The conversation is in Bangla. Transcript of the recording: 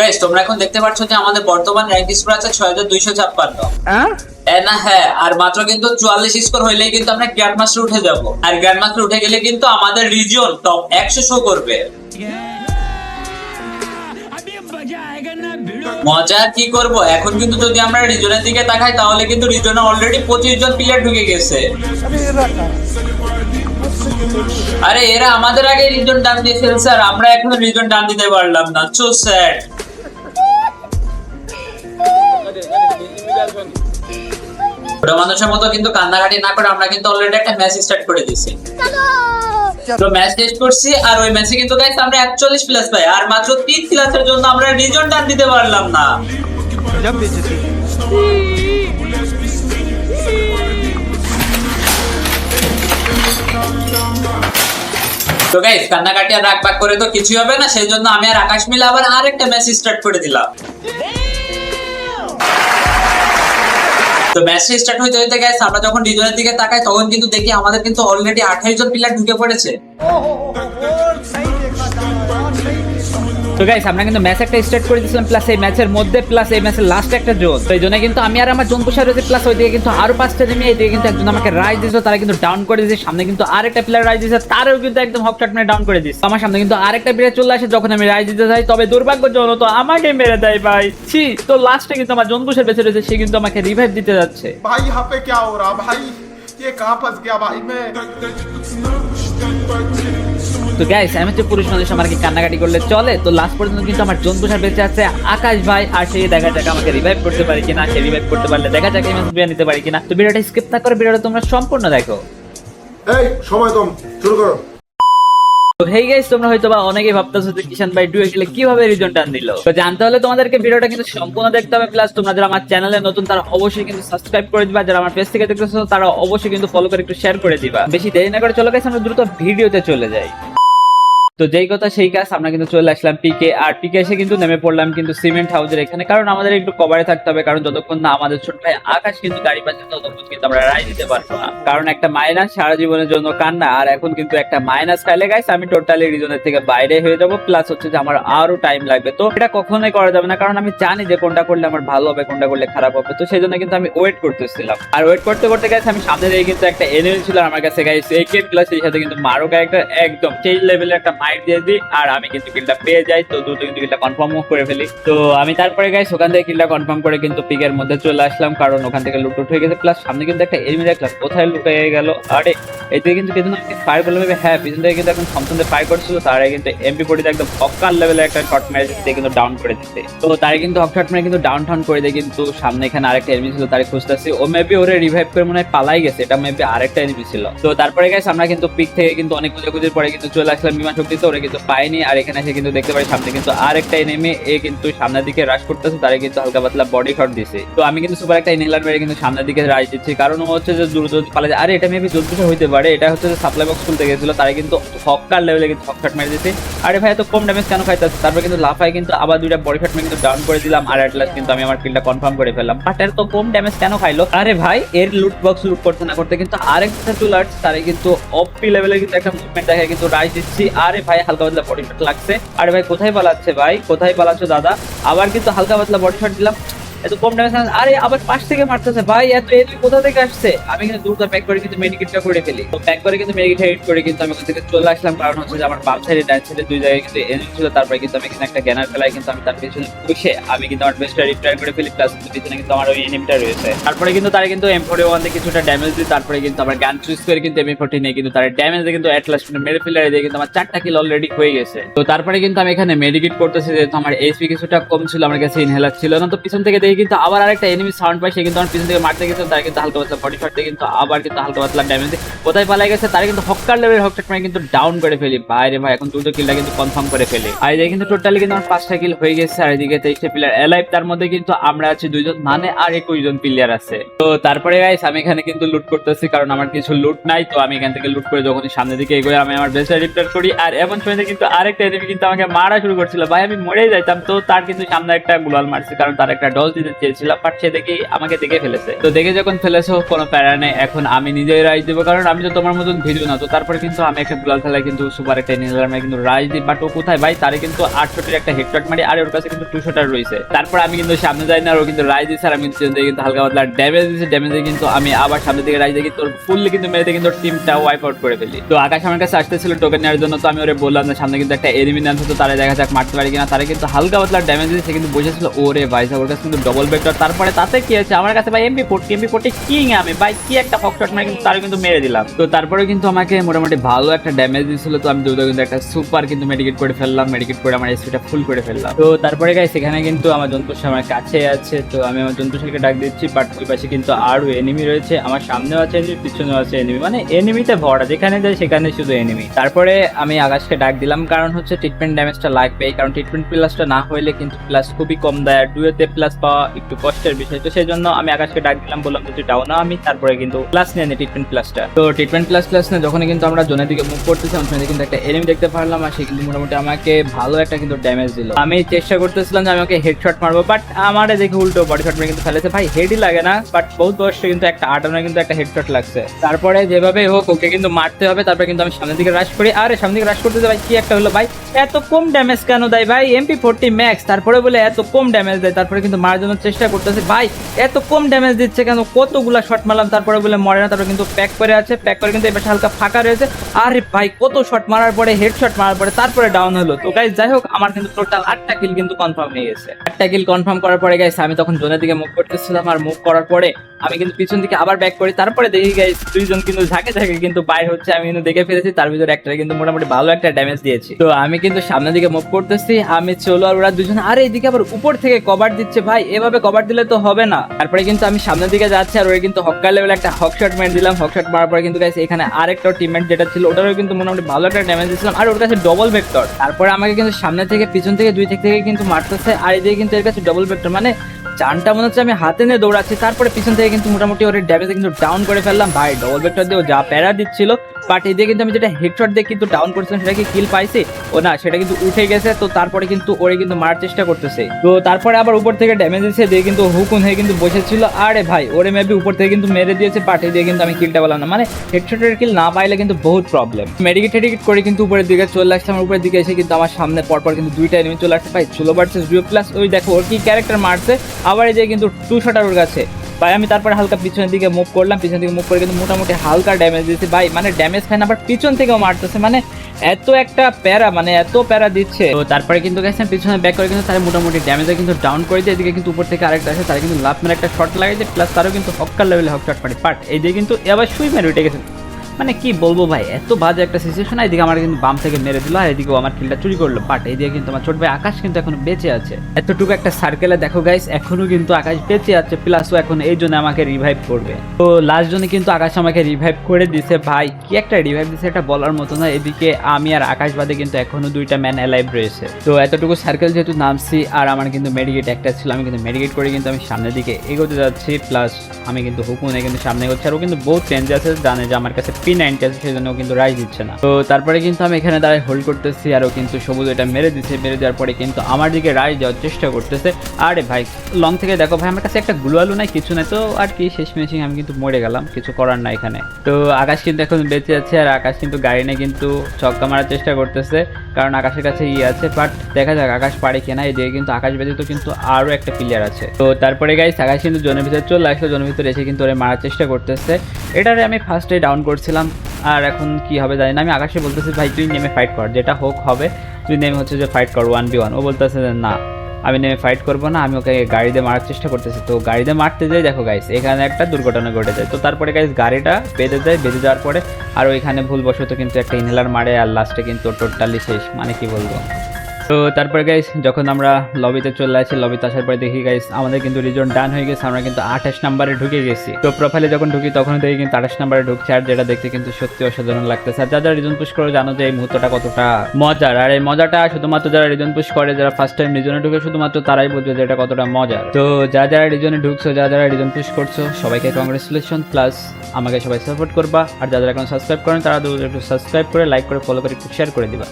গাইস তোমরা এখন দেখতে পাচ্ছ যে আমাদের বর্তমান র্যাঙ্ক স্কোর আছে ছয় হাজার দুইশো ছাপ্পান্ন। না হ্যাঁ আর মাত্র কিন্তু চুয়াল্লিশ স্কোর হইলেই কিন্তু আমরা গ্র্যান্ড মাস্টার উঠে যাব। আর গ্র্যান্ড মাস্টার উঠে গেলে কিন্তু আমাদের রিজিয়ন টপ একশো শো করবে। মজা কি করব? এখন কিন্তু যদি আমরা রিজনের দিকে তাকাই তাহলে কিন্তু রিজনে অলরেডি পঁচিশ জন প্লেয়ার ঢুকে গেছে। আরে এরা আমাদের আগে রিজন ডান দিয়ে ফেলছে আর আমরা এখনও রিজন ডান দিতে পারলাম না। সো স্যাড ছোট মানুষের মতো কিন্তু কান্নাকাটি না করে আমরা কিন্তু অলরেডি একটা ম্যাচ স্টার্ট করে দিয়েছি। তো ম্যাচ করছি আর ওই ম্যাচে কিন্তু গাইস আমরা 41 প্লাস পাই আর মাত্র প্লাসের জন্য আমরা রিজন দিতে পারলাম না। তো গাইস কান্নাকাটি আর রাগ করে তো কিছুই হবে না সেই জন্য আমি আর আকাশ মিলে আবার আরেকটা ম্যাচ স্টার্ট করে দিলাম। তো ম্যাচটি স্টার্ট হয়ে হইতে গাইস আমরা যখন রিজনের দিকে তাকাই, তখন কিন্তু দেখি আমাদের কিন্তু অলরেডি আঠাইশ জন প্লেয়ার ঢুকে পড়েছে। তো গাইস আমরা কিন্তু ম্যাচ একটা স্টার্ট করে দিয়েছিলাম প্লাস এই ম্যাচের মধ্যে প্লাস এই ম্যাচের লাস্ট একটা জোন তো এই জন্য কিন্তু আমি আর আমার জোন পুষার রয়েছে প্লাস ওইদিকে কিন্তু আরো পাঁচটা নেমে এইদিকে কিন্তু একজন আমাকে রাইজ দিয়েছিল তারা কিন্তু ডাউন করে দিয়েছে সামনে কিন্তু আরেকটা প্লেয়ার রাইজ দিয়েছে তারও কিন্তু একদম হকশট মেরে ডাউন করে দিচ্ছে আমার সামনে কিন্তু আরেকটা প্লেয়ার চলে আসে যখন আমি রাইজ দিতে যাই তবে দুর্ভাগ্যজনক তো আমাকে মেরে দেয় ভাই ছি তো লাস্টে কিন্তু আমার জোন পুষার বেঁচে রয়েছে সে কিন্তু আমাকে রিভাইভ দিতে যাচ্ছে भाई यहाँ पे क्या हो रहा भाई ये कहाँ फंस गया भाई मैं তো গাইস আমি তো পুরুষ মানুষ আমার কি কান্নাকাটি করলে চলে? তো লাস্ট পর্যন্ত কিন্তু আমার জোন পুষার বেঁচে আছে আকাশ ভাই আর সেই দেখা যাক আমাকে রিভাইভ করতে পারি কিনা সে রিভাইভ করতে পারলে দেখা যাক এই ম্যাচ নিতে পারি কিনা। তো ভিডিওটা স্কিপ না করে ভিডিওটা তোমরা সম্পূর্ণ দেখো। এই সময় কম শুরু করো। তো হেই গাইস তোমরা হয়তো বা অনেকেই ভাবতেছো যে কিষান ভাই ডুয়ে কীভাবে রিজন টান দিল। তো জানতে হলে তোমাদেরকে ভিডিওটা কিন্তু সম্পূর্ণ দেখতে হবে প্লাস তোমরা যারা আমার চ্যানেলে নতুন তারা অবশ্যই কিন্তু সাবস্ক্রাইব করে দিবা। যারা আমার পেজ থেকে দেখতেছো তারা অবশ্যই কিন্তু ফলো করে একটু শেয়ার করে দিবা। বেশি দেরি না করে চলো গাইস আমরা দ্রুত ভিডিওতে চলে যাই। তো যেই কথা সেই কাজ আমরা কিন্তু চলে আসলাম পিকে আর পিকে এসে কিন্তু নেমে পড়লাম কিন্তু সিমেন্ট হাউসের এখানে। কারণ আমাদের একটু কভারে থাকতে হবে, কারণ যতক্ষণ না আমাদের ছোট ভাই আকাশ কিন্তু গাড়ি পাচ্ছে ততক্ষণ কিন্তু আমরা রায় দিতে পারব না। কারণ একটা মাইনাস সারা জীবনের জন্য কান্না, আর এখন কিন্তু একটা মাইনাস খাইলে গাইস আমি টোটালি রিজনের থেকে বাইরে হয়ে যাব প্লাস হচ্ছে যে আমার আরও টাইম লাগবে। তো এটা কখনোই করা যাবে না, কারণ আমি জানি যে কোনটা করলে আমার ভালো হবে, কোনটা করলে খারাপ হবে, তো সেই জন্য কিন্তু আমি ওয়েট করতেছিলাম। আর ওয়েট করতে করতে গেছে আমি সামনে দিয়ে কিন্তু একটা এনিমি ছিল আমার কাছে গাইস এই কে প্লাস এই সাথে কিন্তু মারো ক্যারেক্টার একদম সেই লেভেলের একটা আর আমি কিন্তু কিলটা পেয়ে যাই, তো দ্রুত কিন্তু কিলটা করে ফেলি। তো আমি তারপরে ওখান থেকে কিলটা কনফার্ম করে কিন্তু পিকের মধ্যে চলে আসলাম, কারণ ওখান থেকে লুট গেছে। প্লাস সামনে কিন্তু একটা দেখলাম, কোথায় লুট গেল? আরে কিন্তু ফায়ার হ্যাঁ পিছন থেকে কিন্তু এখন ফায়ার করছিল, তারা কিন্তু এমপি একদম একটা মেরে দিতে কিন্তু ডাউন করে দিতে। তো তারা কিন্তু মেরে কিন্তু ডাউন টাউন করে দেয় কিন্তু সামনে এখানে আরেকটা এনিমি ছিল, তারে খুঁজতেছি। ও মেবি ওরে রিভাইভ করে মনে হয় পালাই গেছে, এটা মেবি আরেকটা এনিমি ছিল। তো তারপরে গেছে আমরা কিন্তু পিক থেকে কিন্তু অনেক খুঁজে পরে কিন্তু চলে আসলাম বিমান শক্তিতে ওরা কিন্তু পাইনি আর এখানে এসে কিন্তু দেখতে পাই সামনে কিন্তু আরেকটা এনিমি এ কিন্তু সামনের দিকে রাশ করতেছে, তারে কিন্তু হালকা পাতলা বডি শট দিছে। তো আমি কিন্তু সুপার একটা ইনহেলার মেরে কিন্তু সামনের দিকে রাশ দিচ্ছি। কারণ হচ্ছে যে দ্রুত পালা যায়। আরে এটা মেবি দ্রুত হইতে পারে, এটা হচ্ছে যে সাপ্লাই বক্স খুলতে গেছিল, তারে কিন্তু হকার লেভেলে কিন্তু হক শট মেরে দিছে। আরে ভাই, এত কম ড্যামেজ কেন খাইতেছে? তারপর কিন্তু লাফাই কিন্তু আবার দুইটা বডি শট মেরে কিন্তু ডাউন করে দিলাম, আর অ্যাট লাস্ট কিন্তু আমি আমার কিলটা কনফার্ম করে ফেললাম। বাট এর তো কম ড্যামেজ কেন খাইলো? আরে ভাই, এর লুট বক্স লুট করতে না করতে কিন্তু আরেকটা আসছে তারে কিন্তু অপি লেভেলে কিন্তু একটা মুভমেন্ট দেখে কিন্তু রাইজ দিচ্ছি। আরে ভাই, হালকা পাতলা বডি শট লাগছে। আরে ভাই, কোথায় পালাচ্ছে ভাই? কোথায় পালাচ্ছ দাদা? আবার কিন্তু হালকা পাতলা বডি শট দিলাম। এত কম আরে, আবার পাশ থেকে মারতেছে। ভাই, এত কোথা থেকে আসছে আমি কিন্তু করে কিন্তু মেডিকেটটা করে ফেলি। তো করে কিন্তু মেডিকেট করে কিন্তু আমি থেকে চলে আসলাম। কারণ হচ্ছে যে আমার সাইডে ডান সাইডে দুই জায়গায় কিন্তু এনিমি ছিল। তারপরে কিন্তু আমি একটা গ্যানার ফেলাই কিন্তু আমি তার বসে আমি কিন্তু আমার বেস্টটা করে ফেলি। প্লাস পিছনে কিন্তু আমার ওই এনিমিটা রয়েছে। তারপরে কিন্তু তারা কিন্তু এম ফোর্টি ওয়ান কিছুটা ড্যামেজ দিই তারপরে কিন্তু আমার গান চুজ করে কিন্তু এম ফোর্টি নেই কিন্তু তার ড্যামেজ দিয়ে কিন্তু লাস্ট মেরে ফেলার দিয়ে কিন্তু আমার চারটা কিল অলরেডি হয়ে গেছে। তো তারপরে কিন্তু আমি এখানে মেডিকেট করতেছি। যেহেতু আমার এইচপি কিছুটা কম ছিল, আমার কাছে ইনহেলার ছিল না। তো পিছন থেকে কিন্তু আবার আরেকটা এনিমি সাউন্ড পাই সে কিন্তু আমার পিছন থেকে মারতে গেছে, তার কিন্তু হালকা পাতলা বডি শট কিন্তু আবার কিন্তু হালকা পাতলা ড্যামেজ কোথায় পালাই গেছে, তারা কিন্তু হক্কার লেভেলের হকটাক মানে কিন্তু ডাউন করে ফেলি। বাইরে ভাই, এখন দুটো কিলটা কিন্তু কনফার্ম করে ফেলি। আর এদিকে কিন্তু টোটালি কিন্তু আমার পাঁচটা কিল হয়ে গেছে, আর এদিকে তেইশটা প্লেয়ার এলাইভ তার মধ্যে কিন্তু আমরা আছি দুইজন মানে আর একুশ জন প্লেয়ার আছে। তো তারপরে গাইস আমি এখানে কিন্তু লুট করতেছি, কারণ আমার কিছু লুট নাই, তো আমি এখান থেকে লুট করে যখনই সামনের দিকে এগোই, আমি আমার বেস্ট রিপেয়ার করি। আর এমন সময় কিন্তু আরেকটা এনিমি কিন্তু আমাকে মারা শুরু করছিল। ভাই, আমি মরে যাইতাম, তো তার কিন্তু সামনে একটা গুলাল মারছে, কারণ তার একটা ডল দিতে চেয়েছিলাম বাট সে দেখে আমাকে দেখে ফেলেছে। তো দেখে যখন ফেলেছো, কোনো প্যারা নেই, এখন আমি নিজেই রাইজ কারণ আমি তো তোমার মতন ভিডিও না। তো তারপরে কিন্তু আমি একটা দুলাল খেলায় কিন্তু সুপার একটা কিন্তু রাইজ দিই বাট ও কোথায় ভাই? তারে কিন্তু আটশোটির একটা হেডশট মারি, আর ওর কাছে কিন্তু দুশোটার রয়েছে। তারপর আমি কিন্তু সামনে যাই না, আর ও কিন্তু রাইজ দিচ্ছে আর আমি কিন্তু হালকা ড্যামেজ দিচ্ছে ড্যামেজে কিন্তু আমি আবার সামনের দিকে রাইজ দেখি তোর ফুললি কিন্তু মেরেতে কিন্তু টিমটা ওয়াইপ আউট করে ফেলি। তো আকাশ আমার কাছে আসতেছিল টোকেন নেওয়ার জন্য, তো আমি ওরে বললাম না সামনে কিন্তু একটা এনিমি নাম তো তারা দেখা যাক মারতে পারি কিনা। তারা কিন্তু হালকা পাতলা ড্যামেজ দিচ্ছে সে কিন্তু বসেছিল, ওরে ভাই ওর কাছে কিন্তু ডবল ভেক্টর তারপরে তাতে কি আছে আমার কাছে ভাই MP forty MP forty king আমি। ভাই কি একটা ফকশট মানে কিন্তু তার কিন্তু মেরে দিলাম। তো তারপরে কিন্তু আমাকে মোটামুটি ভালো একটা ড্যামেজ দিয়েছিল। তো আমি দ্রুত কিন্তু একটা সুপার কিন্তু মেডিকেট করে ফেললাম। মেডিকেট করে আমার এসপিটা ফুল করে ফেললাম। তো তারপরে গাই সেখানে কিন্তু আমার জন্তুর আমার কাছে আছে। তো আমি আমার জন্তুশালকে ডাক দিচ্ছি বাট ওই পাশে কিন্তু আরও এনিমি রয়েছে। আমার সামনেও আছে enemy, পিছনেও আছে এনিমি মানে এনিমিতে ভরা। যেখানে যায় সেখানে শুধু এনিমি তারপরে আমি আকাশকে ডাক দিলাম। কারণ হচ্ছে ট্রিটমেন্ট ড্যামেজটা লাগবে কারণ ট্রিটমেন্ট প্লাসটা না হইলে কিন্তু প্লাস খুবই কম দেয়। আর ডুয়েতে প্লাস পাওয়া একটু কষ্টের বিষয়। তো সেই জন্য আমি আকাশকে ডাক দিলাম, বললাম, তুই ডাও না আমি। তারপরে কিন্তু প্লাস নিয়ে নি ট্রিটমেন্ট প্লাসটা তো ট্রিটমেন্ট প্লাস প্লাস না যখন কিন্তু আমরা জোনের দিকে মুভ করতেছিলাম সেখানে কিন্তু একটা এনিমি দেখতে পারলাম আর সে কিন্তু মোটামুটি আমাকে ভালো একটা কিন্তু ড্যামেজ দিল। আমি চেষ্টা করতেছিলাম যে আমি ওকে হেডশট মারবো বাট আমার দেখে উল্টো বডি শট মেরে কিন্তু ফেলেছে। ভাই হেডই লাগে না বাট বহুত বয়সে কিন্তু একটা আটানো কিন্তু একটা হেডশট লাগছে। তারপরে যেভাবে হোক ওকে কিন্তু মারতে হবে, তারপরে কিন্তু আমি সামনের দিকে রাশ করি। আরে, সামনের দিকে রাশ করতে ভাই, কি একটা হলো ভাই? এত কম ড্যামেজ কেন দেয় ভাই? এমপি ফোরটি ম্যাক্স তারপরে বলে এত কম ড্যামেজ দেয়, তারপরে কিন্তু মারার জন্য চেষ্টা করতেছে। ভাই, এত কম ড্যামেজ দিচ্ছে কেন? কতগুলা শট মারলাম, তারপরে বলে মরে না, তারপরে কিন্তু প্যাক করে আছে প্যাক করে কিন্তু এবার হালকা ফাঁকা রয়েছে। আরে ভাই, কত শট মারার পরে হেড শট মারার পরে, তারপরে ডাউন হলো। তো গাইজ যাই হোক, আমার কিন্তু টোটাল আটটা কিল কিন্তু কনফার্ম হয়ে গেছে। আটটা কিল কনফার্ম করার পরে গাইজ আমি তখন জোনের দিকে মুভ করতেছিলাম। আর মুভ করার পরে আমি কিন্তু পিছন দিকে আবার ব্যাক করি। তারপরে দেখি গাইস দুইজন কিন্তু ঝাঁকে ঝাঁকে কিন্তু বাইর হচ্ছে, আমি কিন্তু দেখে ফেলেছি, তার ভিতরে একটা কিন্তু মোটামুটি ভালো একটা ড্যামেজ দিয়েছি। তো আমি কিন্তু সামনের দিকে মুভ করতেছি, আমি চলো আর ওরা দুজন, আরে এদিকে আবার উপর থেকে কভার দিচ্ছে ভাই, এভাবে কভার দিলে তো হবে না। তারপরে কিন্তু আমি সামনের দিকে যাচ্ছি আর ওরা কিন্তু হক্কা লেভেল একটা হক শট দিলাম। হক শট মারার পরে কিন্তু গাইস এখানে আরেকটা টিমমেট যেটা ছিল, ওটারও কিন্তু মোটামুটি ভালো একটা ড্যামেজ দিয়েছিলাম। আর ওর কাছে ডবল ভেক্টর তারপরে আমাকে কিন্তু সামনে থেকে, পিছন থেকে, দুই থেকে কিন্তু মারতেছে। আর এদিকে কিন্তু এর কাছে ডবল ভেক্টর মানে চানটা মনে হচ্ছে আমি হাতে নিয়ে দৌড়াচ্ছি। তারপরে পিছন থেকে কিন্তু মোটামুটি ওর ড্যামেজ কিন্তু ডাউন করে ফেললাম। ভাই ডবল ভেক্টর দিয়ে যা প্যারা দিচ্ছিল বাট এদিকে কিন্তু আমি যেটা হেডশট দিয়ে কিন্তু ডাউন করেছিলাম, সেটা কি কিল পাইছি? ও না, সেটা কিন্তু উঠে গেছে, তো তারপরে কিন্তু ওরে কিন্তু মারার চেষ্টা করতেছে। তো তারপরে আবার উপর থেকে ড্যামেজ দিয়েছে, দিয়ে কিন্তু হুকুন হয়ে কিন্তু বসেছিল। আরে ভাই, ওরে মেবি উপর থেকে কিন্তু মেরে দিয়েছে পাঠিয়ে দিয়ে কিন্তু আমি কিলটা বললাম না। মানে হেডশটের কিল না পাইলে কিন্তু বহুত প্রবলেম মেডিকেট টেডিকেট করে কিন্তু উপরের দিকে চলে আসছে আমার উপরের দিকে এসে কিন্তু আমার সামনে পরপর কিন্তু দুইটা এনিমি চলে আসছে। ভাই, ষোলো ভার্সেস দুই প্লাস ওই দেখো, ওর কি ক্যারেক্টার মারছে, আবার এই যে কিন্তু টু শটার ওর কাছে। ভাই, আমি তারপরে হালকা পিছনের দিকে মুভ করলাম পিছন দিকে মুভ করে কিন্তু মোটামুটি হালকা ড্যামেজ দিয়েছি। ভাই মানে ড্যামেজ খায় না আবার পিছন থেকেও মারতেছে মানে এত একটা প্যারা মানে এত প্যারা দিচ্ছে। তো তারপরে কিন্তু গেছে পিছনে ব্যাক করে কিন্তু তারা মোটামুটি ড্যামেজে কিন্তু ডাউন করে দিয়ে এদিকে কিন্তু উপর থেকে আরেকটা আছে তার কিন্তু লাভ মেরে একটা শট লাগাইছে প্লাস তারও কিন্তু হক্কার লেভেলে হক শট পারে পাট এই দিয়ে কিন্তু এবার সুই মেরে উঠে গেছে। মানে কি বলব ভাই, এত বাজে একটা সিচুয়েশন এদিকে আমার কিন্তু বাম থেকে মেরে দিল, আর এদিকেও আমার কিলটা চুরি করল। বাট এই দিয়ে কিন্তু আমার ছোট ভাই আকাশ কিন্তু এখনও বেঁচে আছে। এতটুকু একটা সার্কেলে দেখো গাইস এখনও কিন্তু আকাশ বেঁচে আছে প্লাস ও এখন এই জন্য আমাকে রিভাইভ করবে। তো লাস্ট জনে কিন্তু আকাশ আমাকে রিভাইভ করে দিছে ভাই। কি একটা রিভাইভ দিছে এটা বলার মতো না, এদিকে আমি আর আকাশ বাদে কিন্তু এখনও দুইটা ম্যান অ্যালাইভ রয়েছে। তো এতটুকু সার্কেল যেহেতু নামছি, আর আমার কিন্তু মেডিকেট একটা ছিল, আমি কিন্তু মেডিকেট করে কিন্তু আমি সামনের দিকে এগোতে যাচ্ছি প্লাস আমি কিন্তু হুকুনে কিন্তু সামনে এগোচ্ছি, আর ও কিন্তু বহুত চেঞ্জ আছে, জানে যে আমার কাছে পি নাইনটি আছে সেই জন্য কিন্তু রাইজ দিচ্ছে না। তো তারপরে কিন্তু আমি এখানে দাঁড়ায় হোল্ড করতেছি আর ও কিন্তু সবুজ এটা মেরে দিচ্ছে মেরে দেওয়ার পরে কিন্তু আমার দিকে রাইজ যাওয়ার চেষ্টা করতেছে। আরে ভাই লং থেকে দেখো ভাই, আমার কাছে একটা গ্লু নাই, কিছু নাই, তো আর কি শেষ মেশিং আমি কিন্তু মরে গেলাম, কিছু করার না এখানে। তো আকাশ কিন্তু এখন বেঁচে আছে, আর আকাশ কিন্তু গাড়ি নিয়ে কিন্তু চক্কা মারার চেষ্টা করতেছে, কারণ আকাশের কাছে ইয়ে আছে বাট দেখা যাক আকাশ পারে কিনা এদিকে কিন্তু আকাশ ব্যতীত কিন্তু আরও একটা প্লেয়ার আছে। তো তারপরে গাইস আকাশ কিন্তু জনের ভিতরে চলে আসলো, জনের ভিতরে এসে কিন্তু ওরে মারার চেষ্টা করতেছে। এটারে আমি ফার্স্টে ডাউন করছিলাম। আর এখন কি হবে জানি না। আমি আকাশে বলতেছি, ভাই, তুই নেমে ফাইট কর। যেটা হোক হবে। তুই নেমে হচ্ছে যে ফাইট কর ওয়ান বি ওয়ান ও বলতেছে না, আমি নেমে ফাইট করব না। আমি ওকে গাড়ি দিয়ে মারার চেষ্টা করতেছি। তো গাড়ি দিয়ে মারতে যাই, দেখো গাইস এখানে একটা দুর্ঘটনা ঘটে যায়। তো তারপরে গাইস গাড়িটা বেঁধে যায়। বেঁধে যাওয়ার পরে, আর ওইখানে ভুলবশত কিন্তু একটা ইনহেলার মারে, আর লাস্টে কিন্তু টোটালি শেষ। মানে কি বলব? তো তারপরে গাইস যখন আমরা লবিতে চলে আসি লবিতে আসার পরে দেখি গাইস আমাদের কিন্তু রিজন ডান হয়ে গেছে, আমরা কিন্তু আঠাশ নাম্বারে ঢুকে গেছি। তো প্রোফাইলে যখন ঢুকি তখন দেখি কিন্তু আঠাশ নাম্বারে ঢুকছে, আর যেটা দেখতে কিন্তু সত্যি অসাধারণ লাগতেছে। আর যারা রিজন পুশ করে, জানো যে এই মুহূর্তটা কতটা মজার। আর এই মজাটা শুধুমাত্র যারা রিজন পুশ করে, যারা ফার্স্ট টাইম রিজনে ঢুকে, শুধুমাত্র তারাই বুঝবে যে এটা কতটা মজার। তো যারা যারা রিজনে ঢুকছো যারা যারা রিজন পুশ করছ, সবাইকে কংগ্রেচুলেশন প্লাস আমাকে সবাই সাপোর্ট করবা। আর যারা এখন সাবস্ক্রাইব করেন, তারা একটু সাবস্ক্রাইব করে লাইক করে ফলো করে, একটু শেয়ার করে দিবা।